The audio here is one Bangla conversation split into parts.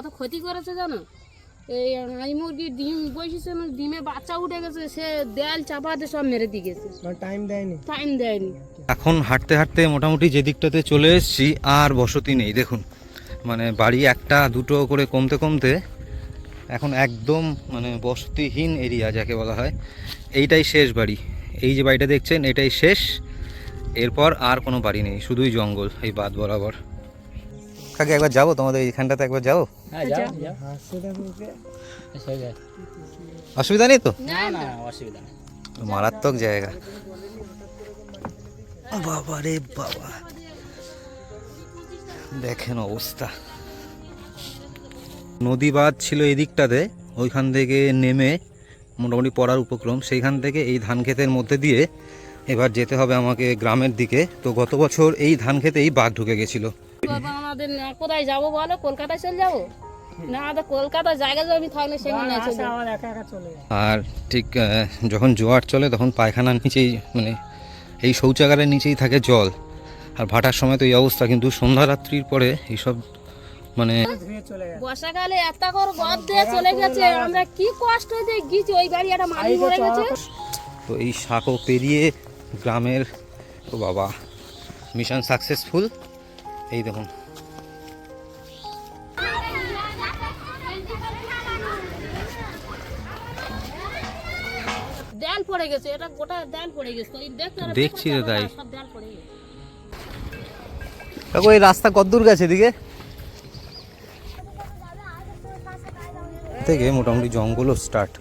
কত ক্ষতি করেছে জানো? এই হাঁস মুরগির ডিম বসেছে না ডিমে বাচ্চা উঠে গেছে সে দেয়াল চাপাতে সব মেরে দিয়ে গেছে। টাইম দেয়নি? টাইম দেয়নি। এখন হাঁটতে হাঁটতে মোটামুটি যে দিকটাতে চলে এসেছি আর বসতি নেই দেখুন। মানে বাড়ি একটা দুটো করে কমতে কমতে এখন একদম মানে বসতিহীন এরিয়া যাকে বলা হয়। এইটাই শেষ বাড়ি। এই যে বাড়িটা দেখছেন এটাই শেষ। এরপর আর কোনো বাড়ি নেই শুধুই জঙ্গল এই বাদ বরাবর। কাকে একবার যাব? তোমাদের এইখানটাতে একবার যাব? হ্যাঁ যাও। অসুবিধা নেই তো? না না না অসুবিধা নেই। মারাত্মক জায়গা। বাবা রে বাবা। দেখেন অবস্থা। নদী বাঁধ ছিল এদিকটাতে ওইখান থেকে নেমে মোটামুটি পড়ার উপক্রম। সেইখান থেকে এই ধান ক্ষেতের মধ্যে দিয়ে এবার যেতে হবে আমাকে গ্রামের দিকে। তো গত বছর এই ধান খেতেই বাঘ ঢুকে গেছিল। আমাদের কোথায় যাব বলো? কলকাতায় চলে যাব? আর ঠিক যখন জোয়ার চলে তখন পায়খানার নিচেই মানে এই শৌচাগারের নিচেই থাকে জল। আর ভাটার সময় তো এই অবস্থা কিন্তু সন্ধ্যা রাত্রির পরে এইসব মানে চলে বর্ষাকালে একটা করে গদ দিয়ে চলে গেছে। আমরা কি কষ্ট যে গিয়েছি ওই বাড়ি একটা মানুষ মরে গেছে। তো এই সাঁকো পেরিয়ে গ্রামের ও বাবা মিশন সাকসেসফুল। এই দেখুন। দেয়াল পড়ে গেছে এটা গোটা পড়ে গেছে। দেখছি তো তাই। দেখো এই রাস্তা কদ্দূর গেছে এদিকে? থেকে মোটামুটি জঙ্গলও স্টার্ট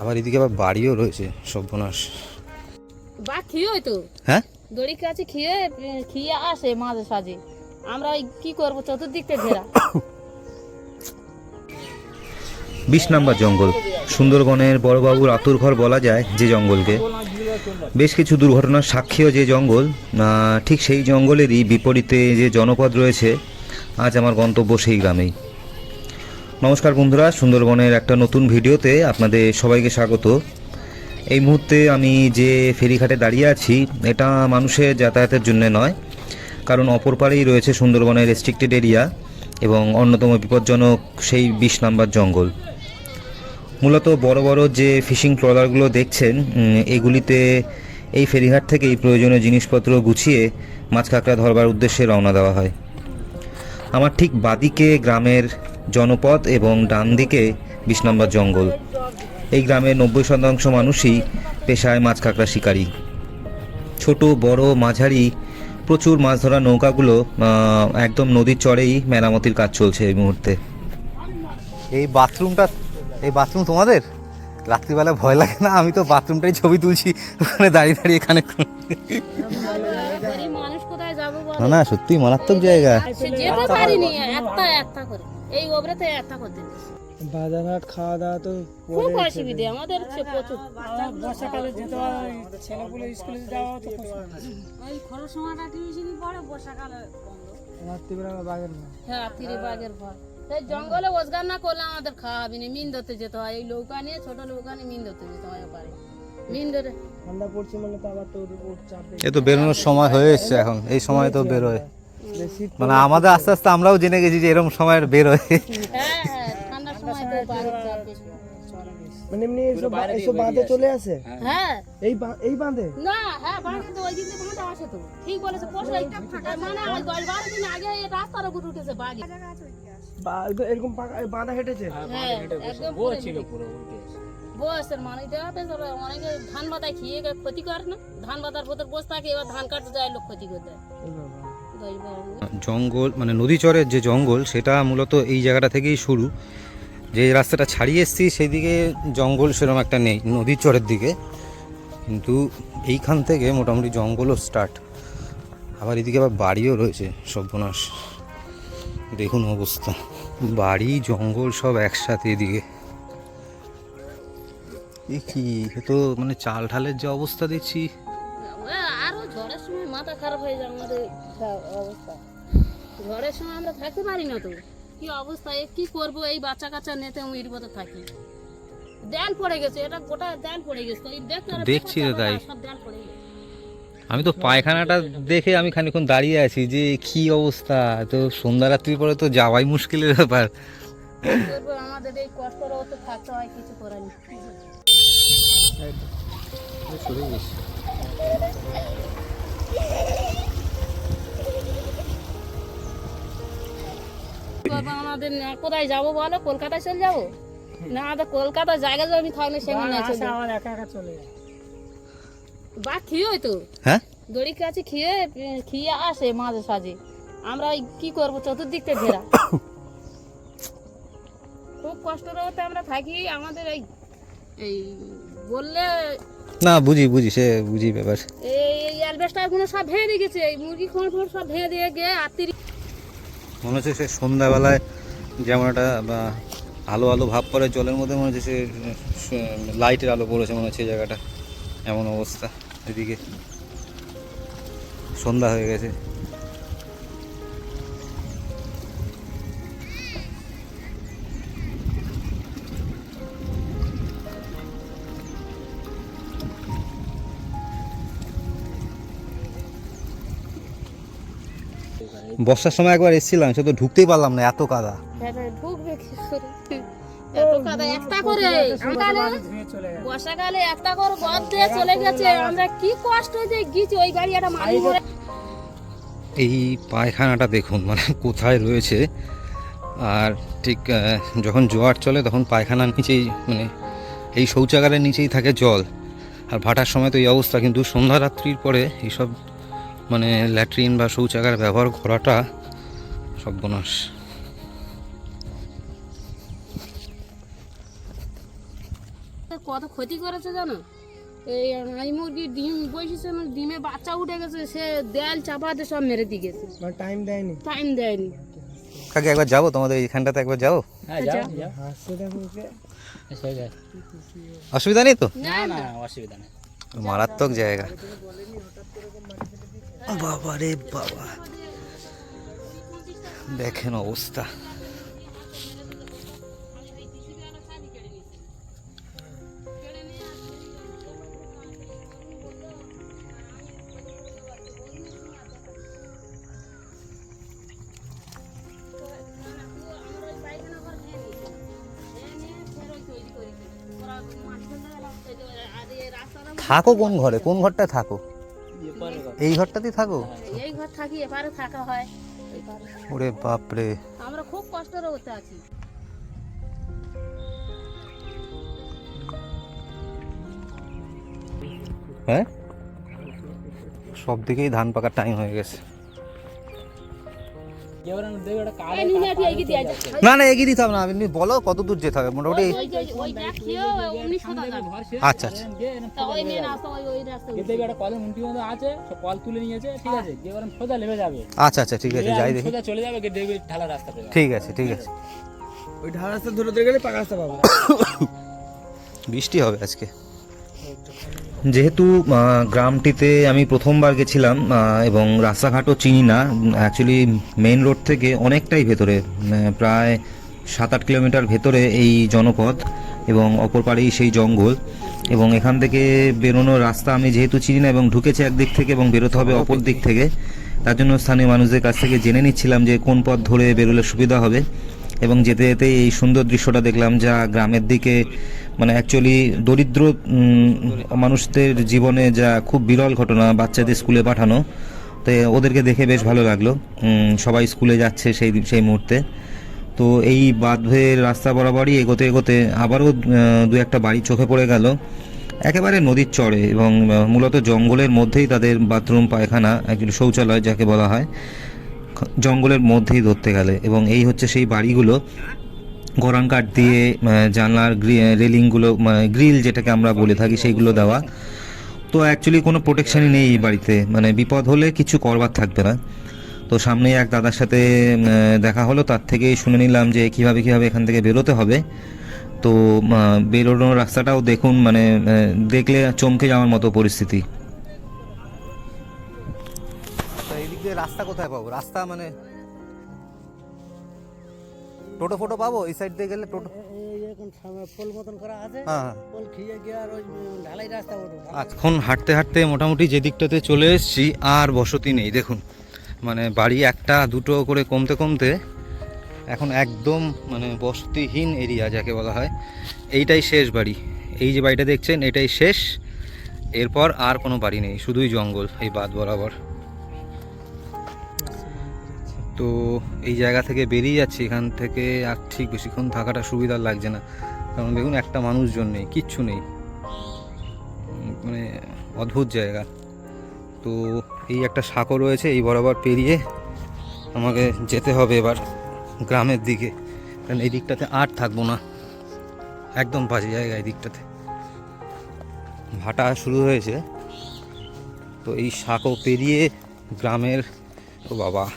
আবার এদিকে আবার বাড়িও রয়েছে সর্বনাশ। বা খেয়ে তো হ্যাঁ? দড়ি কাছে খেয়ে খেয়ে আসে মাঝে সাঝে। আমরা কি করব থেকে ঘেরা। বিশ নাম্বার জঙ্গল। সুন্দরবনের বড়বাবুর আতুর ঘর বলা যায় যে জঙ্গলকে। বেশ কিছু দুর্ঘটনার সাক্ষীও যে জঙ্গল ঠিক সেই জঙ্গলেরই বিপরীতে যে জনপদ রয়েছে, আজ আমার গন্তব্য সেই গ্রামেই। নমস্কার বন্ধুরা, সুন্দরবনের একটা নতুন ভিডিওতে আপনাদের সবাইকে স্বাগত। এই মুহূর্তে আমি যে ফেরিঘাটে দাঁড়িয়ে আছি, এটা মানুষের যাতায়াতের জন্য নয়। কারণ অপর পাড়েই রয়েছে সুন্দরবনের রেস্ট্রিক্টেড এরিয়া এবং অন্যতম বিপজ্জনক সেই বিশ নাম্বার জঙ্গল। মূলত বড় বড় যে ফিশিং ট্রলারগুলো দেখছেন এগুলিতে এই ফেরিঘাট থেকেই প্রয়োজনীয় জিনিসপত্র গুছিয়ে মাছ কাঁকড়া ধরবার উদ্দেশ্যে রওনা দেওয়া হয়। আমার ঠিক বাদিকে গ্রামের জনপদ এবং ডান দিকে বিশ নম্বর জঙ্গল। এই গ্রামের নব্বই শতাংশ মানুষই পেশায় মাছ কাঁকড়া শিকারী। ছোট বড় মাঝারি প্রচুর মাছ ধরা নৌকাগুলো একদম নদীর চরেই মেরামতির কাজ চলছে এই মুহূর্তে। এই বাথরুমটা এই বাথরুম তোমাদের? রাত্রিবেলা ভয় লাগে না? আমি তো বাথরুমটাই ছবি তুলছি ওখানে দাঁড়িয়ে দাঁড়িয়ে এখানে। গরিব মানুষ কোথায় যাব বলো? না না সত্যি মারাত্মক জায়গা করে। এই বাজারহাট খাওয়া দাওয়া তো খুব অসুবিধে আমাদের হচ্ছে প্রচুর। বর্ষাকালে যেতে হয় ছেলেপুলে স্কুলে যাওয়া তো ওই খরচ সময়টা টিউশনি পড়ে বর্ষাকালে রাত্রিবেলা বাগের না হ্যাঁ ভয় এই জঙ্গলে রোজগার না করলে আমাদের খাওয়া হবে না। মিন ধরতে যেতে হয় এই নৌকা নিয়ে ছোট নৌকা নিয়ে মিন ধরতে যেতে হয় ওপারে মিন ধরে ঠান্ডা পড়ছে মানে তো আবার তো চাপ। এ তো বেরোনোর সময় হয়ে এসছে এখন। এই সময় তো বেরোয়। মানে আমাদের আস্তে আস্তে আমরাও জেনে গেছি যে এরকম সময় বেরোয়। হ্যাঁ হ্যাঁ ঠান্ডার সময় তো বাড়ির চাপ বেশি। মানে এমনি এসব এসব বাঁধে চলে আসে। হ্যাঁ। এই এই বাঁধে? না হ্যাঁ বাড়ি তো ওই দিন থেকে বাঁধা আসে তো। ঠিক বলেছে এই- মানে ওই দশ বারো দিন আগে এই রাস্তার উপর উঠেছে বাড়ি। এরকম বাঁধা হেঁটেছে? হ্যাঁ একদম ও পুরো ছিল পুরো বয়সের মানুষ দেখা অনেকে ধান বাতায় খেয়ে ক্ষতি করে না। ধান বাতার ভেতর বসে থাকে এবার ধান কাটতে যায় লোক ক্ষতি করে দেয় এই বাবা। দশ বারো জঙ্গল মানে নদীচরের যে জঙ্গল সেটা মূলত এই জায়গাটা থেকেই শুরু। যে রাস্তাটা ছাড়িয়ে এসছি সেই দিকে জঙ্গল সেরকম একটা নেই, নদীর চরের দিকে। কিন্তু এইখান থেকে মোটামুটি জঙ্গলও স্টার্ট আবার এদিকে আবার বাড়িও রয়েছে সর্বনাশ। দেখুন অবস্থা। বাড়ি, জঙ্গল সব একসাথে এদিকে। কি? তো মানে চাল ঢালের যে অবস্থা দেখছি। মাথা খারাপ হয়ে যায় আমাদের অবস্থা। ঝড়ের সময় আমরা থাকতে পারি না তো। কি অবস্থা? এ কি করব? এই বাচ্চা কাচ্চা নেতে আমি এর মধ্যে থাকি। দেয়াল পড়ে গেছে এটা গোটা দেয়াল পড়ে গেছে। এই পারো, দেখছি তো পেপার তাই। সব দেয়াল পড়ে গেছে। আমি তো পায়খানাটা দেখে আমি খানিক্ষণ দাঁড়িয়ে আছি যে কি অবস্থা? তো সন্ধ্যা রাত্রির পরে তো যাওয়াই মুশকিলের ব্যাপার। আমাদের এই কষ্টর তো থাকতে হয় কিছু করার নেই। করব আমাদের কোথায় যাব বলো? কলকাতায় চলে যাব? না আমাদের কলকাতায় জায়গা জমি থাকলে সেখানে আসে চলে যাব। একা একা চলে যায়। বা খেয়ে তো। হ্যাঁ? দড়ি কাছে খেয়ে খেয়ে আসে মাঝে সাঝে। আমরা কি করব চতুর্দিক থেকে ঘেরা। খুব কষ্ট হতে আমরা থাকি আমাদের এই এই বললে না বুঝি বুঝি সে বুঝি ব্যাপার। এই এই অ্যালবেস্টারগুলো সব ভেঙে দিয়ে গেছে এই মুরগি খোঁড় ফোঁড় সব ভেঙে দিয়ে গিয়ে আত্মীয় মনে হচ্ছে সে সন্ধ্যাবেলায় যেমন একটা আলো আলো ভাব পড়ে জলের মধ্যে, মনে হচ্ছে সে লাইটের আলো পড়েছে মনে হচ্ছে জায়গাটা। এমন অবস্থা এদিকে। সন্ধ্যা হয়ে গেছে। বর্ষার সময় একবার এসেছিলাম সে তো ঢুকতেই পারলাম না এত কাদা। ঢুকবে কি করে? এত কাদা একটা করে। সকালে ধুয়ে চলে যায় বর্ষাকালে একটা করে গদ দিয়ে চলে গেছে। আমরা কি কষ্ট যে গিয়েছি ওই গাড়ি একটা মারি মরে এই পায়খানাটা দেখুন মানে কোথায় রয়েছে। আর ঠিক যখন জোয়ার চলে তখন পায়খানার নিচেই মানে এই শৌচাগারের নিচেই থাকে জল। আর ভাটার সময় তো এই অবস্থা কিন্তু সন্ধ্যা রাত্রির পরে এইসব মানে ল্যাট্রিন বা শৌচাগার ব্যবহার করাটা সর্বনাশ। কত ক্ষতি করেছে জানো? এই হাঁস মুরগির ডিম বসেছে না ডিমে বাচ্চা উঠে গেছে সে দেয়াল চাপাতে সব মেরে দিয়ে গেছে। মানে টাইম দেয়নি। টাইম দেয়নি। কাকে একবার যাব তোমাদের এইখানটাতে একবার যাব? হ্যাঁ যায়। অসুবিধা নেই তো? না না অসুবিধা নেই। মারাত্মক জায়গা। বাবা রে বাবা। দেখেন অবস্থা। থাকো কোন ঘরে কোন ঘরটা থাকো? এই ঘরটাতেই থাকো? এই ঘর থাকি এবারে থাকা হয়। ওরে বাপরে। আমরা খুব কষ্টের হতে আছি। হ্যাঁ? সব দিকেই ধান পাকার টাইম হয়ে গেছে। না না এগিয়ে দিতে হবে না আপনি বলো কত দূর যেতে হবে মোটামুটি আচ্ছা আচ্ছা মেন আচ্ছা আচ্ছা ঠিক আছে যাই দেখি চলে যাবে ঢালা রাস্তা ঠিক আছে ঠিক আছে ওই ঢাল রাস্তা ধরে ধরে গেলে পাকা রাস্তা পাবো বৃষ্টি হবে আজকে যেহেতু গ্রামটিতে আমি প্রথমবার গেছিলাম এবং রাস্তাঘাটও চিনি না অ্যাকচুয়ালি মেইন রোড থেকে অনেকটাই ভেতরে প্রায় সাত আট কিলোমিটার ভেতরে এই জনপদ এবং অপর পাড়েই সেই জঙ্গল। এবং এখান থেকে বেরোনোর রাস্তা আমি যেহেতু চিনি না এবং ঢুকেছি একদিক থেকে এবং বেরোতে হবে অপর দিক থেকে, তার জন্য স্থানীয় মানুষদের কাছ থেকে জেনে নিচ্ছিলাম যে কোন পথ ধরে বেরোলে সুবিধা হবে। এবং যেতে যেতে এই সুন্দর দৃশ্যটা দেখলাম যা গ্রামের দিকে মানে অ্যাকচুয়ালি দরিদ্র মানুষদের জীবনে যা খুব বিরল ঘটনা বাচ্চাদের স্কুলে পাঠানো, তো ওদেরকে দেখে বেশ ভালো লাগল। সবাই স্কুলে যাচ্ছে সেই সেই মুহূর্তে। তো এই বাঁধের রাস্তা বরাবরই এগোতে এগোতে আবারও দু একটা বাড়ি চোখে পড়ে গেল। একেবারে নদীর চড়ে এবং মূলত জঙ্গলের মধ্যেই তাদের বাথরুম, পায়খানা একচুয়ালি শৌচালয় যাকে বলা হয়। জঙ্গলের মধ্যেই ধরতে গেলে। এবং এই হচ্ছে সেই বাড়িগুলো। গরান কাঠ দিয়ে জানলার রেলিংগুলো গ্রিল যেটাকে আমরা বলে থাকি, সেইগুলো দেওয়া। তো অ্যাকচুয়ালি কোনো প্রোটেকশনই নেই এই বাড়িতে। মানে বিপদ হলে কিছু করবার থাকবে না। তো সামনেই এক দাদার সাথে দেখা হলো। তার থেকেই শুনে নিলাম যে কীভাবে কীভাবে এখান থেকে বেরোতে হবে। তো বেরোনোর রাস্তাটাও দেখুন মানে দেখলে চমকে যাওয়ার মতো পরিস্থিতি। এইদিক দিয়ে রাস্তা কোথায় পাবো? রাস্তা মানে টোটো ফোটো পাবো? এই সাইড দিয়ে গেলে টোটো হ্যাঁ ওঠো এখন হাঁটতে হাঁটতে মোটামুটি যে দিকটাতে চলে এসেছি আর বসতি নেই দেখুন। মানে বাড়ি একটা দুটো করে কমতে কমতে এখন একদম মানে বসতিহীন এরিয়া যাকে বলা হয়। এইটাই শেষ বাড়ি। এই যে বাড়িটা দেখছেন এটাই শেষ। এরপর আর কোনো বাড়ি নেই শুধুই জঙ্গল এই বাদ বরাবর। তো এই জায়গা থেকে বেরিয়ে যাচ্ছি, এখান থেকে আর ঠিক বেশিক্ষণ থাকাটা সুবিধার লাগছে না। কারণ দেখুন, একটা মানুষজন নেই, কিচ্ছু নেই। মানে অদ্ভুত জায়গা। তো এই একটা সাঁকো রয়েছে, এই বরাবর পেরিয়ে আমাকে যেতে হবে এবার গ্রামের দিকে। কারণ এই দিকটাতে আর থাকব না। একদম বাজে জায়গা এই দিকটাতে। ভাটা শুরু হয়েছে। তো এই সাঁকো পেরিয়ে গ্রামের, ও বাবা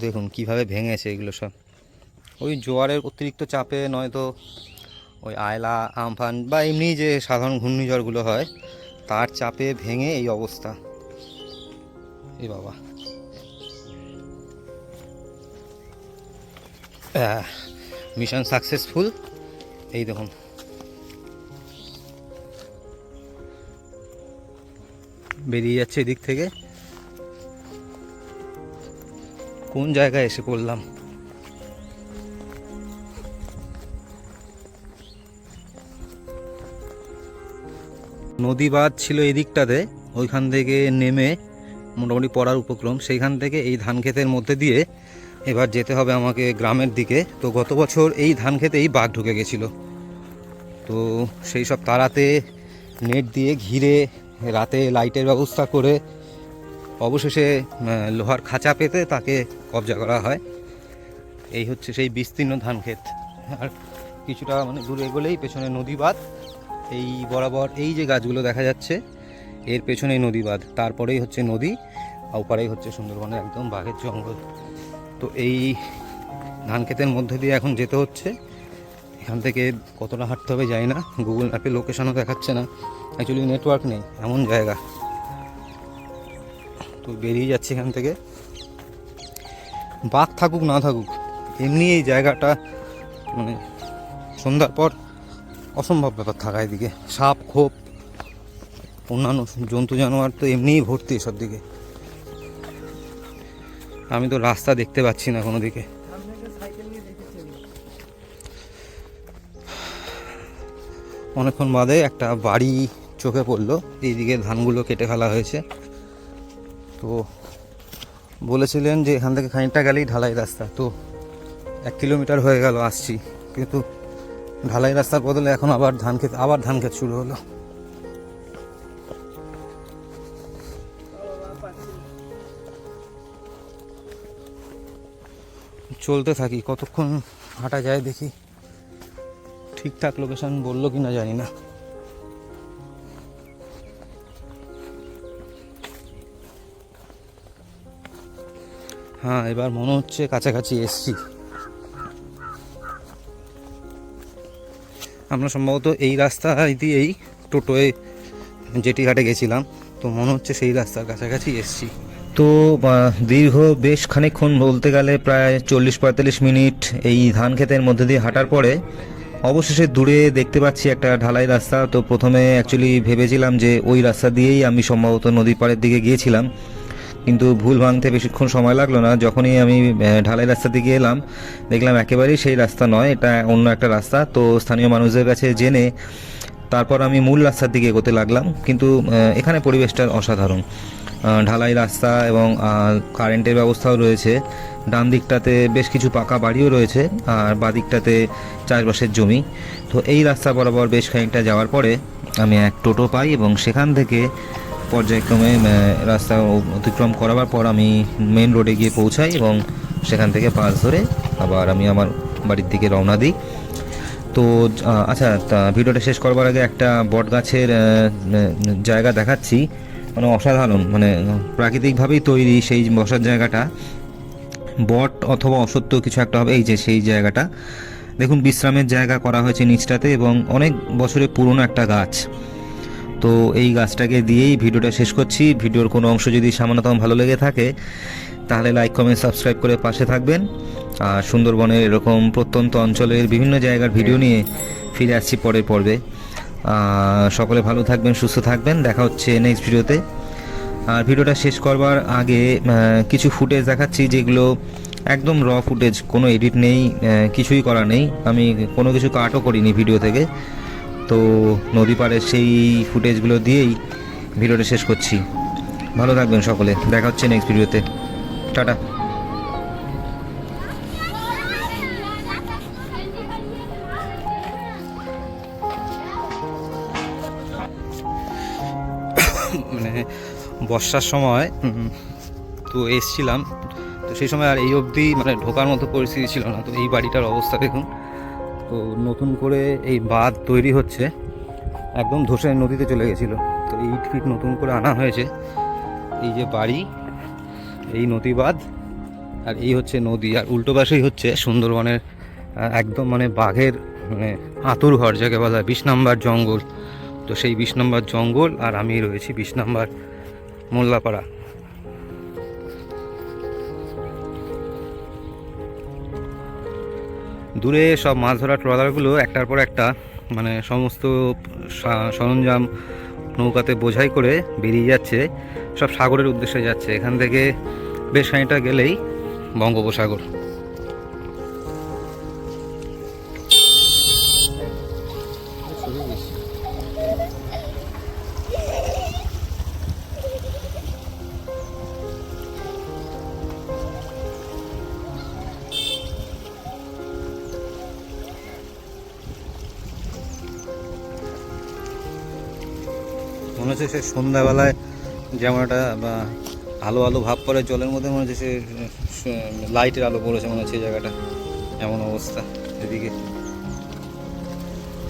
দেখুন কীভাবে ভেঙেছে এগুলো সব। ওই জোয়ারের অতিরিক্ত চাপে নয়তো ওই আয়লা, আমফান বা এমনি যে সাধারণ ঘূর্ণিঝড়গুলো হয়, তার চাপে ভেঙে এই অবস্থা। এ বাবা। মিশন সাকসেসফুল এই দেখুন। বেরিয়ে যাচ্ছে এদিক থেকে। কোন জায়গায় এসে পড়লাম? নদী বাঁধ ছিল এদিকটাতে, ওইখান থেকে নেমে মোটামুটি পড়ার উপক্রম। সেইখান থেকে এই ধান ক্ষেতের মধ্যে দিয়ে এবার যেতে হবে আমাকে গ্রামের দিকে। তো গত বছর এই ধান খেতেই বাঘ ঢুকে গেছিল। তো সেই সব তারাতে নেট দিয়ে ঘিরে রাতে লাইটের ব্যবস্থা করে অবশেষে লোহার খাঁচা পেতে তাকে কবজা করা হয়। এই হচ্ছে সেই বিস্তীর্ণ ধান ক্ষেত। আর কিছুটা মানে দূরে এগোলেই পেছনে নদী বাঁধ এই বরাবর এই যে গাছগুলো দেখা যাচ্ছে, এর পেছনেই নদী বাঁধ তারপরেই হচ্ছে নদী ওপারেই হচ্ছে সুন্দরবনের একদম বাঘের জঙ্গল। তো এই ধান ক্ষেতের মধ্যে দিয়ে এখন যেতে হচ্ছে। এখান থেকে কতটা হাঁটতে হবে জানি না। গুগল ম্যাপে লোকেশনও দেখাচ্ছে না। অ্যাকচুয়ালি নেটওয়ার্ক নেই, এমন জায়গা। তো বেরিয়ে যাচ্ছে এখান থেকে। বাঘ থাকুক, না থাকুক, এমনি এই জায়গাটা মানে সন্ধ্যার পর অসম্ভব ব্যাপার থাকা এদিকে। সাপ, খোপ, অন্যান্য জন্তু, জানোয়ার তো এমনিই ভর্তি এসব দিকে। আমি তো রাস্তা দেখতে পাচ্ছি না কোনো দিকে। অনেকক্ষণ বাদে একটা বাড়ি চোখে পড়ল, এইদিকে ধানগুলো কেটে ফেলা হয়েছে। তো বলেছিলেন যে এখান থেকে খানিকটা গেলেই ঢালাই রাস্তা। তো এক কিলোমিটার হয়ে গেল, আসছি। কিন্তু ঢালাই রাস্তার বদলে এখন আবার ধান ক্ষেত আবার ধান ক্ষেত শুরু হলো। চলতে থাকি, কতক্ষণ হাঁটা যায় দেখি। ঠিকঠাক লোকেশন বলল কি না জানি না। হ্যাঁ এবার মনে হচ্ছে কাছাকাছি এসছি। আমরা সম্ভবত এই রাস্তা দিয়েই টোটোয় জেটি ঘাটে গেছিলাম, তো মনে হচ্ছে সেই রাস্তার কাছাকাছি এসছি। তো দীর্ঘ বেশ খানিকক্ষণ বলতে গেলে প্রায় চল্লিশ পঁয়তাল্লিশ মিনিট এই ধান ক্ষেতের মধ্যে দিয়ে হাঁটার পরে অবশেষে দূরে দেখতে পাচ্ছি একটা ঢালাই রাস্তা। তো প্রথমে অ্যাকচুয়ালি ভেবেছিলাম যে ওই রাস্তা দিয়েই আমি সম্ভবত নদী পাড়ের দিকে গিয়েছিলাম। কিন্তু ভুল ভাঙতে বেশিক্ষণ সময় লাগল না। যখনই আমি ঢালাই রাস্তা দিকে এলাম, দেখলাম একেবারেই সেই রাস্তা নয়, এটা অন্য একটা রাস্তা। তো স্থানীয় মানুষদের কাছে জেনে তারপর আমি মূল রাস্তার দিকে এগোতে লাগলাম। কিন্তু এখানে পরিবেশটা অসাধারণ। ঢালাই রাস্তা এবং কারেন্টের ব্যবস্থাও রয়েছে। ডান দিকটাতে বেশ কিছু পাকা বাড়িও রয়েছে, আর বাঁ দিকটাতে চাষবাসের জমি। তো এই রাস্তা বরাবর বেশ খানিকটা যাওয়ার পরে আমি এক টোটো পাই এবং সেখান থেকে পর্যায়ক্রমে রাস্তা অতিক্রম করাবার পর আমি মেন রোডে গিয়ে পৌঁছাই এবং সেখান থেকে পাস ধরে আবার আমি আমার বাড়ির দিকে রওনা দিই। তো আচ্ছা ভিডিওটা শেষ করবার আগে একটা বট গাছের জায়গা দেখাচ্ছি। মানে অসাধারণ মানে প্রাকৃতিকভাবেই তৈরি সেই বসার জায়গাটা। বট অথবা অসত্য কিছু একটা হবে, এই যে সেই জায়গাটা। দেখুন, বিশ্রামের জায়গা করা হয়েছে নিচটাতে এবং অনেক বছরের পুরনো একটা গাছ। তো এই গাছটাকে দিয়েই ভিডিওটা শেষ করছি। ভিডিওর কোনো অংশ যদি সামান্যতম ভালো লেগে থাকে, তাহলে লাইক, কমেন্ট, সাবস্ক্রাইব করে পাশে থাকবেন। আর সুন্দরবনের এরকম প্রত্যন্ত অঞ্চলের বিভিন্ন জায়গার ভিডিও নিয়ে ফিরে আসছি পরের পর্বে। সকলে ভালো থাকবেন, সুস্থ থাকবেন। দেখা হচ্ছে নেক্সট ভিডিওতে আর ভিডিওটা শেষ করবার আগে কিছু ফুটেজ দেখাচ্ছি যেগুলো একদম র ফুটেজ কোনো এডিট নেই কিছুই করা নেই। আমি কোনো কিছু কাটও করিনি ভিডিও থেকে। তো নদী পাড়ের সেই ফুটেজগুলো দিয়েই ভিডিওটা শেষ করছি। ভালো থাকবেন সকলে। দেখা হচ্ছে নেক্সট ভিডিওতে টাটা। বর্ষার সময় তো এসছিলাম। তো সেই সময় আর এই অবধি মানে ঢোকার মতো পরিস্থিতি ছিল না। তো এই বাড়িটার অবস্থা দেখুন। তো নতুন করে এই বাঁধ তৈরি হচ্ছে। একদম ধসে নদীতে চলে গেছিল। তো ইট ফিট নতুন করে আনা হয়েছে। এই যে বাড়ি এই নদী বাঁধ আর এই হচ্ছে নদী। আর উল্টো পাশেই হচ্ছে সুন্দরবনের একদম মানে বাঘের মানে আতুর ঘর যাকে বলা হয় বিশ নাম্বার জঙ্গল। তো সেই বিশ নম্বর জঙ্গল আর আমি রয়েছি বিশ নম্বর মোল্লাপাড়া। দূরে সব মাছ ধরা ট্রলারগুলো একটার পর একটা মানে সমস্ত সরঞ্জাম নৌকাতে বোঝাই করে বেরিয়ে যাচ্ছে, সব সাগরের উদ্দেশ্যে যাচ্ছে। এখান থেকে বেশ খানিকটা গেলেই বঙ্গোপসাগর। মনে হচ্ছে সে সন্ধ্যাবেলায় যেমন একটা আলো আলো ভাব পড়ে জলের মধ্যে মনে হচ্ছে সে লাইটের আলো পড়েছে মনে হচ্ছে জায়গাটা। এমন অবস্থা এদিকে।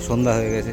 সন্ধ্যা হয়ে গেছে।